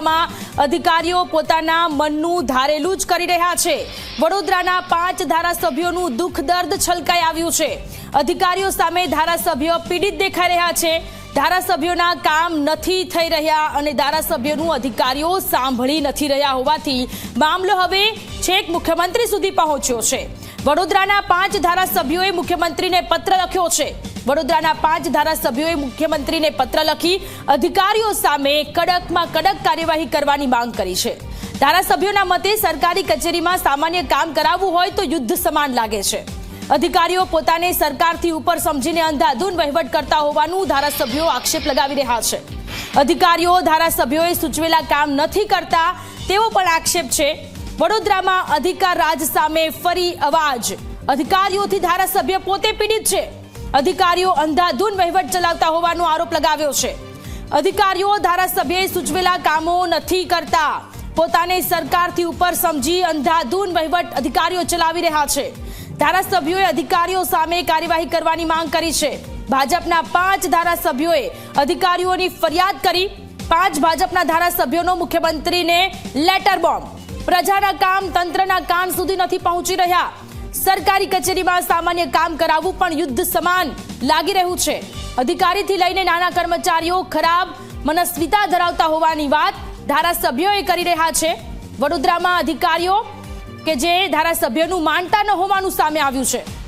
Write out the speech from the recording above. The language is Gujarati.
વડોદરામાં અધિકારીઓ પોતાના મનનું ધારેલું જ કરી રહ્યા છે. વડોદરાના પાંચ ધારાસભ્યોનું દુઃખ દર્દ છલકાઈ આવ્યું છે. અધિકારીઓ સામે ધારાસભ્યો પીડિત દેખાઈ રહ્યા છે. ધારાસભ્યોના કામ નથી થઈ રહ્યા અને ધારાસભ્યોનું અધિકારીઓ સાંભળી નથી રહ્યા હોવાથી મામલો હવે છેક મુખ્યમંત્રી સુધી પહોંચ્યો છે. વડોદરાના પાંચ ધારાસભ્યોએ મુખ્યમંત્રીને પત્ર લખ્યો છે. વડોદરાના પાંચ ધારાસભ્યોએ મુખ્યમંત્રીને પત્ર લખી અધિકારીઓ સામે કડકમાં કડક કાર્યવાહી કરવાની માંગ કરી છે. ધારાસભ્યોના મતે સરકારી કચેરીમાં સામાન્ય કામ કરાવવું હોય તો યુદ્ધ સમાન લાગે છે. અધિકારીઓ પોતાને સરકારથી ઉપર સમજીને અંધાધૂન વહીવટ કરતા હોવાનું ધારાસભ્યો આક્ષેપ લગાવી રહ્યા છે. અધિકારીઓ ધારાસભ્યોએ સૂચવેલા કામ નથી કરતા, તેવો પણ આક્ષેપ છે. વડોદરામાં અધિકાર રાજ સામે ફરી અવાજ. અધિકારીઓથી ધારાસભ્ય પોતે પીડિત છે. અધિકારીઓ અંધાધૂન વહીવટ ચલાવતા હોવાનો આરોપ લગાવ્યો છે. અધિકારીઓ ધારાસભ્યએ સૂચવેલા કામો નથી કરતા. પોતાને સરકારથી ઉપર સમજી અંધાધૂન વહીવટ અધિકારીઓ ચલાવી રહ્યા છે. ધારાસભ્યોએ અધિકારીઓ સામે કાર્યવાહી કરવાની માંગ કરી છે. ભાજપના પાંચ ધારાસભ્યોએ અધિકારીઓની ફરિયાદ કરી. પાંચ ભાજપના ધારાસભ્યોનો મુખ્યમંત્રીને લેટર બોમ્બ. પ્રજાના કામ, તંત્રના કાન સુધી નથી પહોંચી રહ્યા. સરકારી કચેરીમાં સામાન્ય કામ કરાવવું પણ યુદ્ધ સમાન લાગી રહ્યું છે. અધિકારીથી લઈને નાના કર્મચારીઓ ખરાબ મનસ્વિતા ધરાવતા હોવાની વાત ધારાસભ્યોએ કરી રહ્યા છે. વડોદરામાં અધિકારીઓ કે જે ધારાસભ્યનું માનતા ન હોવાનું સામે આવ્યું છે.